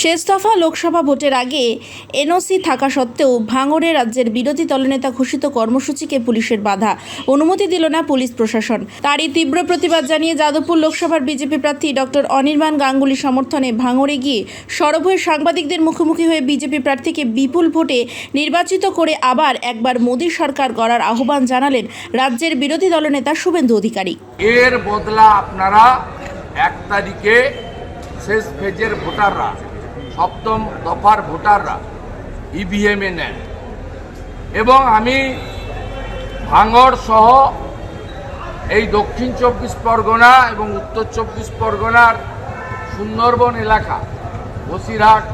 শেষ দফা লোকসভা ভোটের আগে এনওসি থাকা সত্ত্বেও ভাঙড়ে রাজ্যের বিরোধী দলনেতা ঘোষিত কর্মসূচিকে পুলিশের বাধা। অনুমতি দিল না পুলিশ প্রশাসন। তারই তীব্র প্রতিবাদ জানিয়ে যাদবপুর লোকসভার বিজেপি প্রার্থী ডক্টর অনির্বাণ গাঙ্গুলি সমর্থনে ভাঙড়ে গিয়ে সরব হয়ে সাংবাদিকদের মুখোমুখি হয়ে বিজেপি প্রার্থীকে বিপুল ভোটে নির্বাচিত করে আবার একবার মোদী সরকার গড়ার আহ্বান জানালেন রাজ্যের বিরোধী দলনেতা শুভেন্দু অধিকারী। এর বদলা আপনারা এক তারিখে শেষ ফেজের ভোটাররা সপ্তম দফার ভোটাররা ইভিএমে নেন। এবং আমি ভাঙড় সহ এই দক্ষিণ চব্বিশ পরগনা এবং উত্তর চব্বিশ পরগনার সুন্দরবন এলাকা, বসিরহাট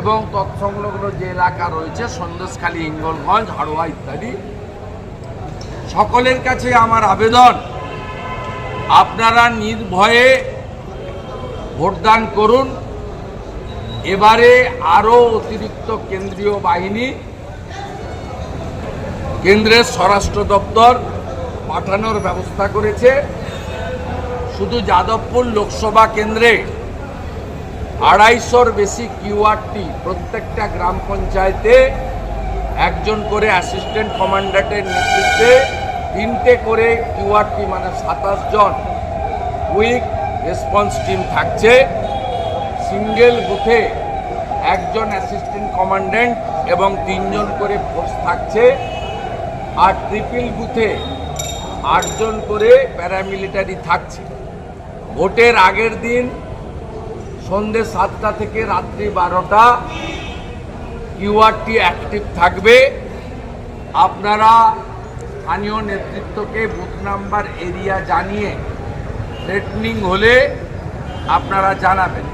এবং তৎসংলগ্ন যে এলাকা রয়েছে, সন্দেশখালী, ইঙ্গলগঞ্জ, হাড়োয়া ইত্যাদি, সকলের কাছে আমার আবেদন, আপনারা নির্ভয়ে ভোটদান করুন। এবারে আরও অতিরিক্ত কেন্দ্রীয় বাহিনী, কেন্দ্রের স্বরাষ্ট্র দপ্তর পাঠানোর ব্যবস্থা করেছে। শুধু যাদবপুর লোকসভা কেন্দ্রে আড়াইশোর বেশি কিউআরটি প্রত্যেকটা গ্রাম পঞ্চায়েতে একজন করে অ্যাসিস্ট্যান্ট কমান্ডারের নেতৃত্বে তিনটে করে কিউআরটি মানে সাতাশ জন কুইক রেসপন্স টিম থাকছে। সিঙ্গেল বুথে একজন অ্যাসিস্ট্যান্ট কমান্ড্যান্ট এবং তিনজন করে ফোর্স থাকছে আর ট্রিপল বুথে আটজন করে প্যারামিলিটারি থাকছে। ভোটের আগের দিন সন্ধ্যে সাতটা থেকে রাত্রি বারোটা কিউআরটি অ্যাক্টিভ থাকবে। আপনারা স্থানীয় নেতৃত্বকে বুথ নাম্বার এরিয়া জানিয়ে থ্রেটনিং হলে আপনারা জানাবেন।